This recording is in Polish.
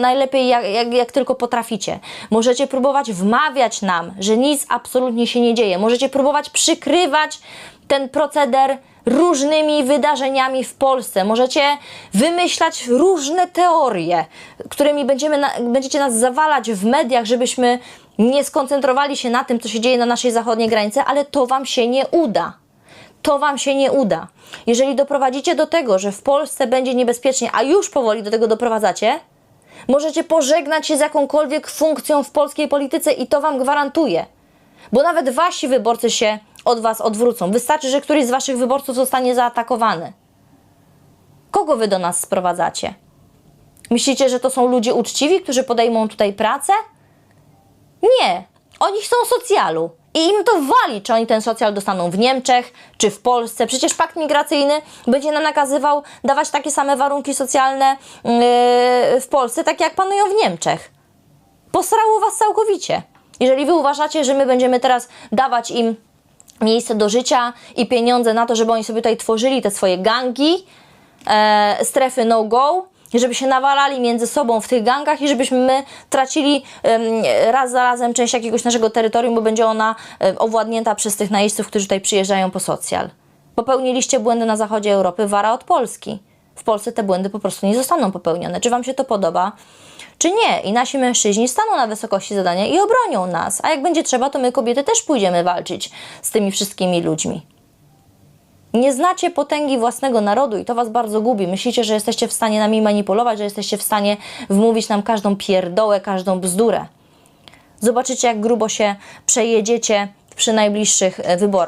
najlepiej jak, jak, jak tylko potraficie. Możecie próbować wmawiać nam, że nic absolutnie się nie dzieje. Możecie próbować przykrywać ten proceder różnymi wydarzeniami w Polsce. Możecie wymyślać różne teorie, którymi będziemy na, będziecie nas zawalać w mediach, żebyśmy nie skoncentrowali się na tym, co się dzieje na naszej zachodniej granicy, ale to Wam się nie uda to Wam się nie uda. Jeżeli doprowadzicie do tego, że w Polsce będzie niebezpiecznie, a już powoli do tego doprowadzacie, możecie pożegnać się z jakąkolwiek funkcją w polskiej polityce i to Wam gwarantuję. Bo nawet Wasi wyborcy się od Was odwrócą. Wystarczy, że któryś z Waszych wyborców zostanie zaatakowany. Kogo Wy do nas sprowadzacie? Myślicie, że to są ludzie uczciwi, którzy podejmą tutaj pracę? Nie, oni chcą socjalu. I im to wali, czy oni ten socjal dostaną w Niemczech, czy w Polsce. Przecież pakt migracyjny będzie nam nakazywał dawać takie same warunki socjalne yy, w Polsce, takie jak panują w Niemczech. Posrało was całkowicie. Jeżeli wy uważacie, że my będziemy teraz dawać im miejsce do życia i pieniądze na to, żeby oni sobie tutaj tworzyli te swoje gangi, e, strefy no-go, żeby się nawalali między sobą w tych gangach i żebyśmy my tracili raz za razem część jakiegoś naszego terytorium, bo będzie ona owładnięta przez tych najeźdźców, którzy tutaj przyjeżdżają po socjal. Popełniliście błędy na zachodzie Europy, wara od Polski. W Polsce te błędy po prostu nie zostaną popełnione. Czy Wam się to podoba? Czy nie? I nasi mężczyźni staną na wysokości zadania i obronią nas. A jak będzie trzeba, to my kobiety też pójdziemy walczyć z tymi wszystkimi ludźmi. Nie znacie potęgi własnego narodu i to was bardzo gubi. Myślicie, że jesteście w stanie nami manipulować, że jesteście w stanie wmówić nam każdą pierdołę, każdą bzdurę. Zobaczycie, jak grubo się przejedziecie przy najbliższych e, wyborach.